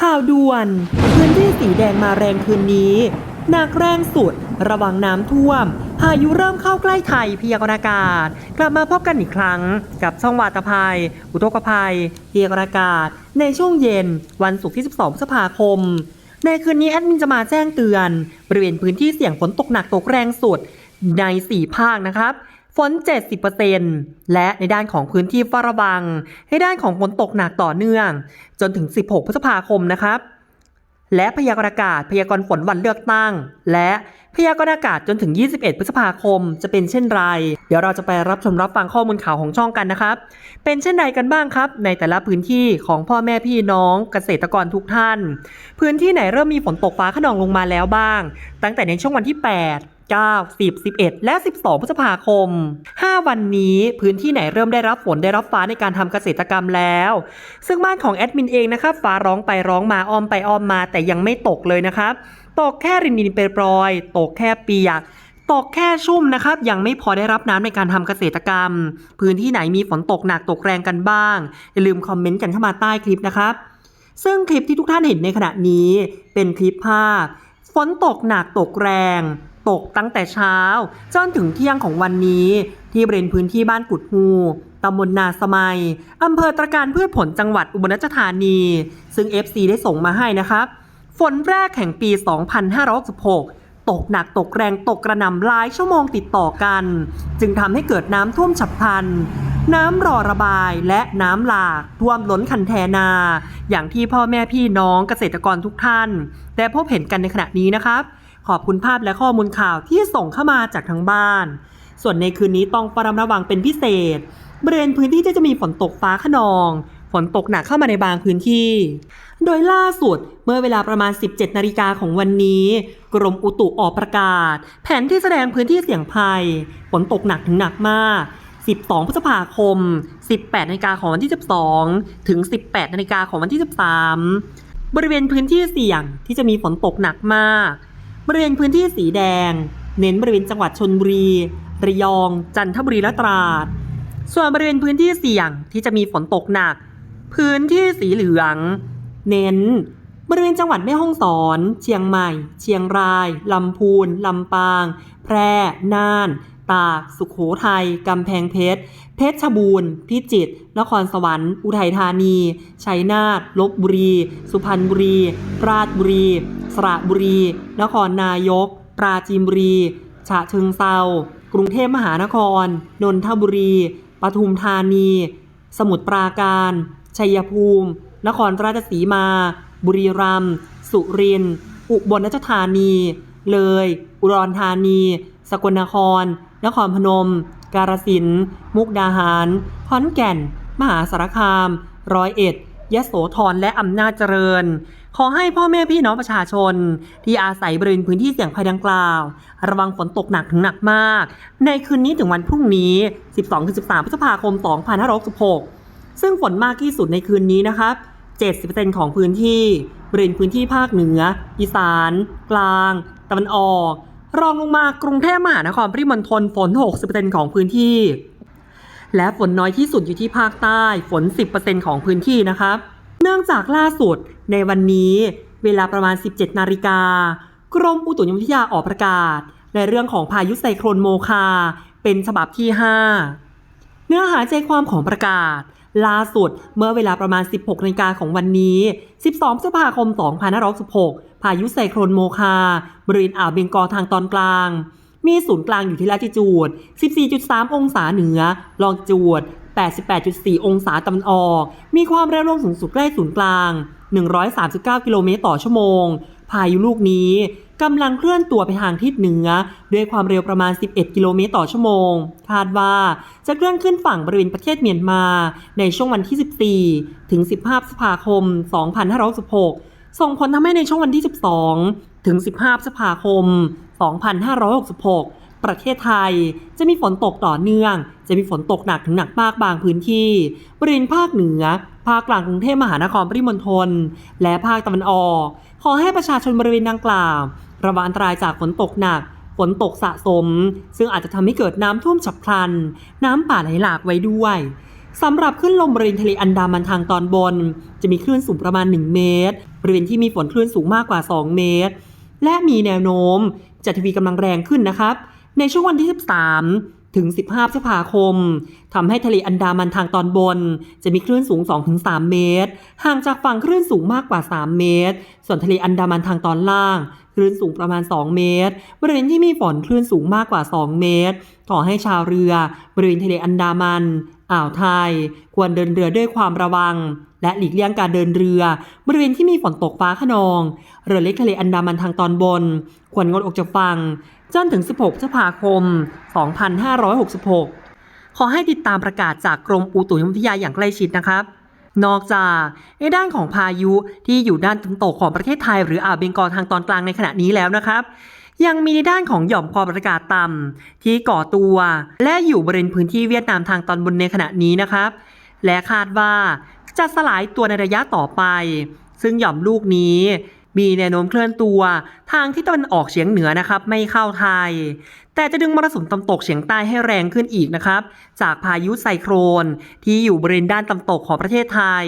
ข่าวด่วน พื้นที่สีแดงมาแรงคืนนี้หนักแรงสุด ระวังน้ำท่วม พายุเริ่มเข้าใกล้ไทยพยากรณ์อากาศ กลับมาพบกันอีกครั้ง กับช่องวาตภัย อุทกภัยพยากรณ์อากาศ ในช่วงเย็น วันศุกร์ที่ 12พฤษภาคม ในคืนนี้แอดมินจะมาแจ้งเตือน บริเวณพื้นที่เสี่ยงฝนตกหนักตกแรงสุดใน 4 ภาคนะครับ ฝน 70%และในด้านของพื้นที่เฝ้าระวังให้ด้านของฝนตกหนักต่อเนื่อง จนถึง 16 พฤษภาคมนะครับ และพยากรณ์อากาศ พยากรณ์ฝนวันเลือกตั้ง และพยากรณ์อากาศจนถึง 21 พฤษภาคม จะเป็นเช่นไร เดี๋ยวเราจะไปรับชมรับฟังข้อมูลข่าวของช่องกันนะครับ เป็นเช่นไรกันบ้างครับ ในแต่ละพื้นที่ของพ่อแม่พี่น้องเกษตรกรทุกท่าน พื้นที่ไหนเริ่มมีฝนตกฟ้าขนองลงมาแล้วบ้าง ตั้งแต่ในช่วงวันที่ 8 9 10 11 และ 12 พฤษภาคม 5 วันนี้พื้นที่ไหนเริ่มได้รับฝนได้รับฟ้าในการทำเกษตรกรรมแล้ว ซึ่งบ้านของแอดมินเองนะครับฟ้าร้องไปร้องมาอ้อมไปอ้อมมา แต่ยังไม่ตกเลยนะครับ ตกแค่รินรินเปรยตกแค่เปียกตกแค่ชุ่มนะครับยังไม่พอได้รับน้ำในการทำเกษตรกรรม พื้นที่ไหนมีฝนตกหนักตกแรงกันบ้าง อย่าลืมคอมเมนต์กันเข้ามาใต้คลิปนะครับ ซึ่งคลิปที่ทุกท่านเห็นในขณะนี้เป็นคลิปภาพ ฝนตกหนักตกแรง ตกตั้งแต่เช้า จนถึงเที่ยงของวันนี้ ที่บริเวณพื้นที่บ้านกุดฮูตำบลนาสมัย อำเภอตรการพืชผลจังหวัดอุบลราชธานี ซึ่ง FC ได้ส่งมาให้นะครับ ฝนแรกแห่งปี 2566ตกหนักตกแรงตกกระหน่ำหลายชั่วโมงติดต่อกัน จึงทำให้เกิดน้ำท่วมฉับพลัน น้ำรอระบายและน้ำหลากท่วมล้นคันแทนา อย่างที่พ่อแม่พี่น้องเกษตรกรทุกท่านได้พบเห็นกันในขณะนี้นะครับ ขอบคุณภาพและข้อมูลข่าวที่ส่งเข้ามาจากทางบ้าน ส่วนในคืนนี้ต้องประมระวังเป็นพิเศษ บริเวณพื้นที่ที่จะมีฝนตกฟ้าขนอง ฝนตกหนักเข้ามาในบางพื้นที่ โดยล่าสุดเมื่อเวลาประมาณ 17 นาฬิกาของวันนี้ กรมอุตุออกประกาศ แผนที่แสดงพื้นที่เสี่ยงภัย ฝนตกหนักถึงหนักมาก12 พฤษภาคม 18 นาฬิกาของวันที่ 12 ถึง 18 นาฬิกาของวันที่ 13 บริเวณพื้นที่เสี่ยงที่จะมีฝนตกหนักมาก บริเวณพื้นที่สีแดง เน้นบริเวณจังหวัดชนบุรี ระยอง จันทบุรีและตราด ส่วนบริเวณพื้นที่เสี่ยงที่จะมีฝนตกหนัก พื้นที่สีเหลือง เน้น บริเวณจังหวัดแม่ฮ่องสอน เชียงใหม่ เชียงราย ลำพูน ลำปาง แพร่ น่าน ตาก สุขโขทัย กำแพงเพชร เพชรบูรณ์ พิจิตร นครสวรรค์ อุทัยธานี ชัยนาท ลบบุรี สุพรรณบุรี ราชบุรี สระบุรี นครนายก ปราจีนบุรี ฉะเชิงเซา กรุงเทพมหานคร นนทบุรี ปทุมธานี สมุทรปราการ ชัยภูมิ นครราชสีมา บุรีรัมย์ สุรินทร์ อุบลราชธานี เลย อุดรธานี สกลนคร นครพนม กาฬสินธุ์มุกดาหาร ขอนแก่น มหาสารคาม ร้อยเอ็ดยโสธรและอำนาจเจริญ ขอให้พ่อแม่พี่น้องประชาชน ที่อาศัยบริเวณพื้นที่เสี่ยงภัยดังกล่าว ระวังฝนตกหนักถึงหนักมาก ในคืนนี้ถึงวันพรุ่งนี้ 12-13 พฤษภาคม 2566 ซึ่งฝนมากที่สุดในคืนนี้นะครับ70%ของพื้นที่บริเวณพื้นที่ภาคเหนือ อีสาน กลาง ตะวันออก รองลงมากรุงเทพมหานครปริมณฑลฝน 60%ของพื้นที่ และฝนน้อยที่สุดอยู่ที่ภาคใต้ฝน 10%ของพื้นที่นะครับ เนื่องจากล่าสุดในวันนี้เวลาประมาณ 17 นาฬิกากรมอุตุนิยมวิทยาออกประกาศ ในเรื่องของพายุไซโครนโมคา เป็นฉบับที่ 5 เนื้อหาใจความของประกาศ ล่าสุดเมื่อเวลาประมาณ 16นาฬิกาของวันนี้ 12พฤษภาคม 2566 พายุไซโครนโมคา บริเวณอ่าวเบงกอทางตอนกลาง มีศูนย์กลางอยู่ที่ลาติจูด 14.3 องศาเหนือ ลองจูด 88.4 องศาตะวันออก มีความเร็วลมสูงสุดใกล้ศูนย์กลาง 139 กิโลเมตรต่อชั่วโมง พายุลูกนี้กำลังเคลื่อนตัวไปทางทิศเหนือ ด้วยความเร็วประมาณ 11 กิโลเมตรต่อชั่วโมง คาดว่าจะเคลื่อนขึ้นฝั่งบริเวณประเทศเมียนมา ในช่วงวันที่ 14 ถึง 15พฤษภาคม 2566 ส่งผลทำให้ในช่วงวันที่ 12 ถึง 15พฤษภาคม 2566 ประเทศไทยจะมีฝนตกต่อเนื่อง จะมีฝนตกหนักถึงหนักมากบางพื้นที่ บริเวณภาคเหนือ ภาคกลางกรุงเทพมหานครปริมณฑล และภาคตะวันออก ขอให้ประชาชนบริเวณดังกล่าว ระวังอันตรายจากฝนตกหนักฝนตกสะสม ซึ่งอาจจะทำให้เกิดน้ำท่วมฉับพลัน น้ำป่าไหลหลากไว้ด้วย สำหรับขึ้นลมบริเวณทะเลอันดามันทางตอนบน จะมีคลื่นสูงประมาณ 1 เมตร บริเวณที่มีฝนคลื่นสูงมากกว่า 2 เมตร และมีแนวโน้มจะทวีกำลังแรงขึ้นนะครับ ในช่วงวันที่ 13 ถึง 15พฤษภาคมทำให้ทะเลอันดามันทางตอนบน จะมีคลื่นสูง 2-3 เมตร ห่างจากฝั่งคลื่นสูงมากกว่า 3 เมตร ส่วนทะเลอันดามันทางตอนล่างคลื่นสูงประมาณ 2 เมตร บริเวณที่มีฝนคลื่นสูงมากกว่า 2 เมตร ขอให้ชาวเรือบริเวณทะเลอันดามัน อ่าวไทย ควรเดินเรือด้วยความระวัง และหลีกเลี่ยงการเดินเรือ บริเวณที่มีฝนตกฟ้าขนอง เรือเล็กทะเลอันดามันทางตอนบน ควรงดออกจากฝั่ง จนถึง 16พฤษภาคม 2566 ขอให้ติดตามประกาศจากกรมอุตุนิยมวิทยาอย่างใกล้ชิดนะครับ นอกจากในด้านของพายุที่อยู่ด้านตะวันตกของประเทศไทย หรืออ่าวเบงกอลทางตอนกลางในขณะนี้แล้วนะครับยังมีในด้านของหย่อมความกดอากาศต่ำที่ก่อตัว และอยู่บริเวณพื้นที่เวียดนามทางตอนบนในขณะนี้นะครับ และคาดว่าจะสลายตัวในระยะต่อไป ซึ่งหย่อมลูกนี้ มีแนวโน้มเคลื่อนตัวทางที่ตะวันออกเฉียงเหนือนะครับไม่เข้าไทย แต่จะดึงมรสุมตะวันตกเฉียงใต้ให้แรงขึ้นอีกนะครับ จากพายุไซโครน ที่อยู่บริเวณด้านตะวันตกของประเทศไทย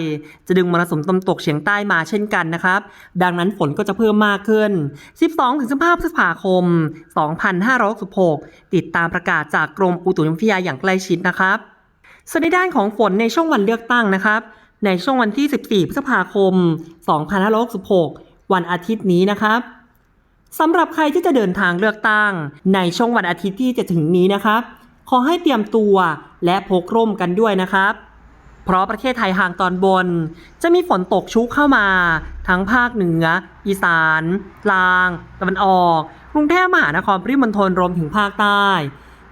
จะดึงมรสุมตะวันตกเฉียงใต้มาเช่นกันนะครับ ดังนั้นฝนก็จะเพิ่มมากขึ้น 12-15พฤษภาคม 2566 ติดตามประกาศจากกรมอุตุนิยมวิทยาอย่างใกล้ชิดนะครับส่วนในด้านของฝนในช่วงวันเลือกตั้งนะครับ ในช่วงวันที่ 14 พฤษภาคม 2566 วันอาทิตย์นี้นะครับสำหรับใครที่จะเดินทางเลือกตั้ง ในช่วงวันอาทิตย์ที่จะถึงนี้นะครับ ขอให้เตรียมตัวและพกร่มกันด้วยนะครับ เพราะประเทศไทยห่างตอนบน จะมีฝนตกชุกเข้ามา ทั้งภาคเหนือ อีสานกลางตะวันออก กรุงเทพมหานครปริมณฑลรวมถึงภาคใต้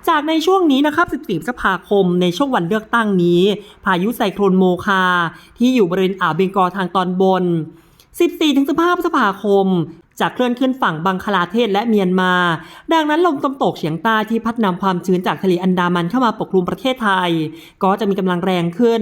จากในช่วงนี้นะครับ 14พฤษภาคมในช่วงวันเลือกตั้งนี้ พายุไซโครนโมคาที่อยู่บริเวณอ่าวเบงกอลทางตอนบน 14-15 พฤษภาคม จะเคลื่อนขึ้นฝั่งบังคลาเทศและเมียนมา ดังนั้นลมตะวันตกเฉียงใต้ที่พัดนำความชื้นจากทะเลอันดามันเข้ามาปกคลุมประเทศไทย ก็จะมีกำลังแรงขึ้น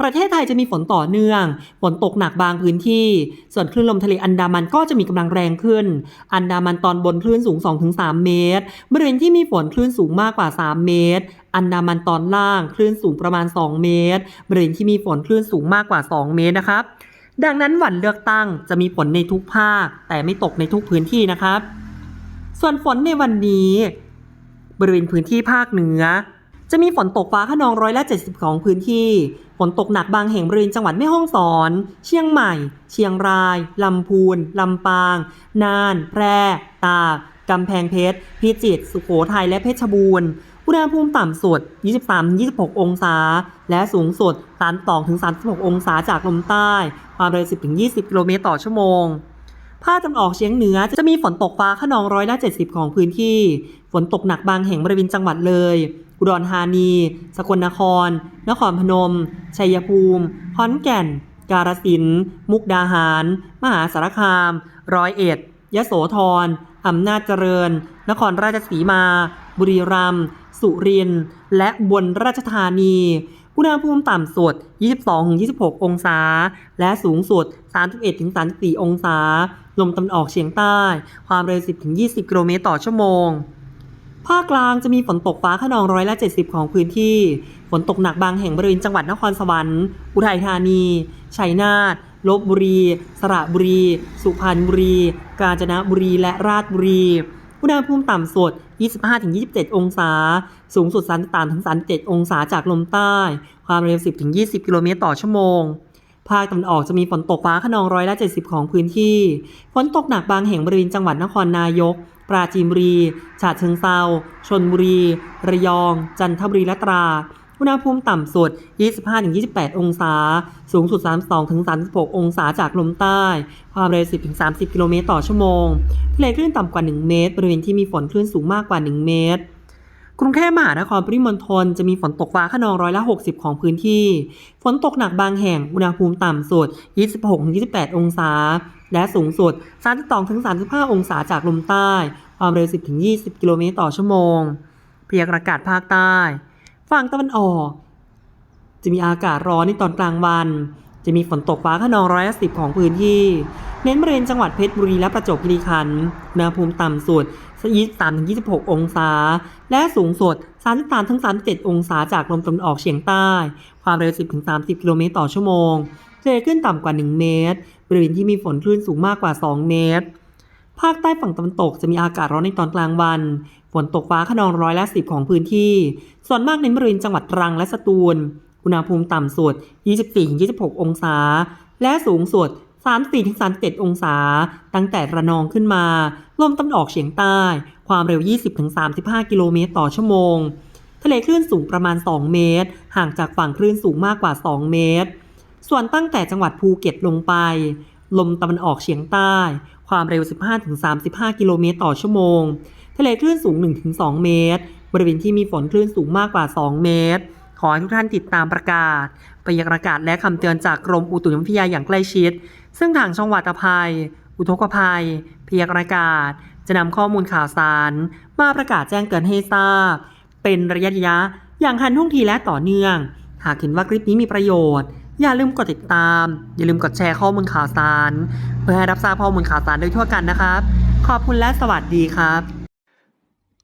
ประเทศไทยจะมีฝนต่อเนื่อง ฝนตกหนักบางพื้นที่ ส่วนคลื่นลมทะเลอันดามันก็จะมีกำลังแรงขึ้น อันดามันตอนบนคลื่นสูง 2-3 เมตร บริเวณที่มีฝนคลื่นสูงมากกว่า 3 เมตรอันดามันตอนล่างคลื่นสูงประมาณ 2 เมตร บริเวณที่มีฝนคลื่นสูงมากกว่า 2 เมตรนะครับ ดังนั้นวันเลือกตั้งจะมีฝนในทุกภาค แต่ไม่ตกในทุกพื้นที่นะครับ ส่วนฝนในวันนี้ บริเวณพื้นที่ภาคเหนือ จะมีฝนตกฟ้าขนองร้อยละ70ของพื้นที่ ฝนตกหนักบางแห่งบริเวณจังหวัดแม่ฮ่องสอน เชียงใหม่ เชียงราย ลำพูน ลำปาง น่าน แพร่ ตากกำแพงเพชร พิจิตร สุโขทัย และเพชรบูรณ์ อุณหภูมิต่ำสุด 23-26 องศา และสูงสุด 32-36 องศาจากลมใต้ ความเร็ว 10-20 กิโลเมตรต่อชั่วโมง ภาคตะวันออกเฉียงเหนือจะมีฝนตกฟ้าขนองร้อยละ 70 ของพื้นที่ ฝนตกหนักบางแห่งบริเวณจังหวัดเลย อุดรธานี สกลนคร นครพนม ชัยภูมิ ขอนแก่น กาฬสินธุ์มุกดาหาร มหาสารคาม ร้อยเอ็ด ยโสธร อำนาจเจริญ นครราชสีมา บุรีรัมย์ สุรินทร์และอุบนราชธานี อุณหภูมิต่ำสุด 22-26 องศา และสูงสุด 31-34 องศา ลมตะวันออกเฉียงใต้ ความเร็ว 10-20 กิโลเมตรต่อชั่วโมง ภาคกลางจะมีฝนตกฟ้าขนองร้อยละ 70 ของพื้นที่ ฝนตกหนักบางแห่งบริเวณจังหวัดนครสวรรค์ อุทัยธานี ชัยนาทลบบุรี สระบุรี สุพรรณบุรี กาญจนบุรี และราชบุรี อุณหภูมิต่ำสุด 25-27 องศา สูงสุด 33-37 องศาจากลมใต้ ความเร็ว 10-20 กิโลเมตรต่อชั่วโมงภาคตะวันออกจะมีฝนตกฟ้าขนองร้อยละ70 ของพื้นที่ ฝนตกหนักบางแห่งบริเวณจังหวัดนครนายก ปราจีนบุรี ฉะเชิงเซาชนบุรี ระยอง จันทบุรีและตราด อุณหภูมิต่ำสุด 25-28 องศา สูงสุด 32-36 องศาจากลมใต้ ความเร็ว 10-30 กิโลเมตรต่อชั่วโมงทะเลคลื่นต่ำกว่า 1 เมตร บริเวณที่มีฝนคลื่นสูงมากกว่า 1 เมตรกรุงเทพมหานครปริมณฑลจะมีฝนตกฟ้าขนองร้อยละ 60 ของพื้นที่ ฝนตกหนักบางแห่ง อุณหภูมิต่ำสุด 26-28 องศา และสูงสุด 32-35 องศาจากลมใต้ ความเร็ว 10-20 กิโลเมตรต่อชั่วโมง เพียากรณ์อากาศภาคใต้ ฝั่งตะวันออก จะมีอากาศร้อนในตอนกลางวัน จะมีฝนตกฟ้าขนองร้อยละสิบของพื้นที่ เน้นบริเวณจังหวัดเพชรบุรีและประจวบคีรีขันธ์อุณหภูมิต่ำสุด23-26 องศา และสูงสุด33-37 องศาจากลมตะวันออกเฉียงใต้ ความเร็ว 10-30 กิโลเมตรต่อชั่วโมงทะเลคลื่นต่ำกว่า 1 เมตร บริเวณที่มีฝนคลื่นสูงมากกว่า 2 เมตร ภาคใต้ฝั่งตะวันตกจะมีอากาศร้อนในตอนกลางวัน ฝนตกฟ้าขนองร้อยละสิบของพื้นที่ ส่วนมากในบริเวณจังหวัดตรังและสตูล อุณหภูมิต่ำสุด 24-26 องศา และสูงสุด 34-37 องศา ตั้งแต่ระนองขึ้นมา ลมตะวันออกเฉียงใต้ ความเร็ว 20-35 กิโลเมตรต่อชั่วโมง ทะเลคลื่นสูงประมาณ 2 เมตร ห่างจากฝั่งคลื่นสูงมากกว่า 2 เมตร ส่วนตั้งแต่จังหวัดภูเก็ตลงไป ลมตะวันออกเฉียงใต้ ความเร็ว 15-35 กิโลเมตรต่อชั่วโมง ทะเลคลื่นสูง 1-2 เมตร บริเวณที่มีฝนคลื่นสูงมากกว่า 2 เมตร ขอให้ทุกท่านติดตามประกาศพยากรณ์อากาศและคำเตือนจากกรมอุตุนิยมวิทยาอย่างใกล้ชิด ซึ่งทางช่องวาตภัย อุทกภัย พยากรณ์อากาศ จะนำข้อมูลข่าวสาร มาประกาศแจ้งเตือนให้ทราบ เป็นระยะระยะอย่างทันท่วงทีและต่อเนื่อง หากเห็นว่าคลิปนี้มีประโยชน์ อย่าลืมกดติดตาม อย่าลืมกดแชร์ข้อมูลข่าวสาร เพื่อให้รับทราบข้อมูลข่าวสารโดยทั่วกันนะครับ ขอบคุณและสวัสดีครับ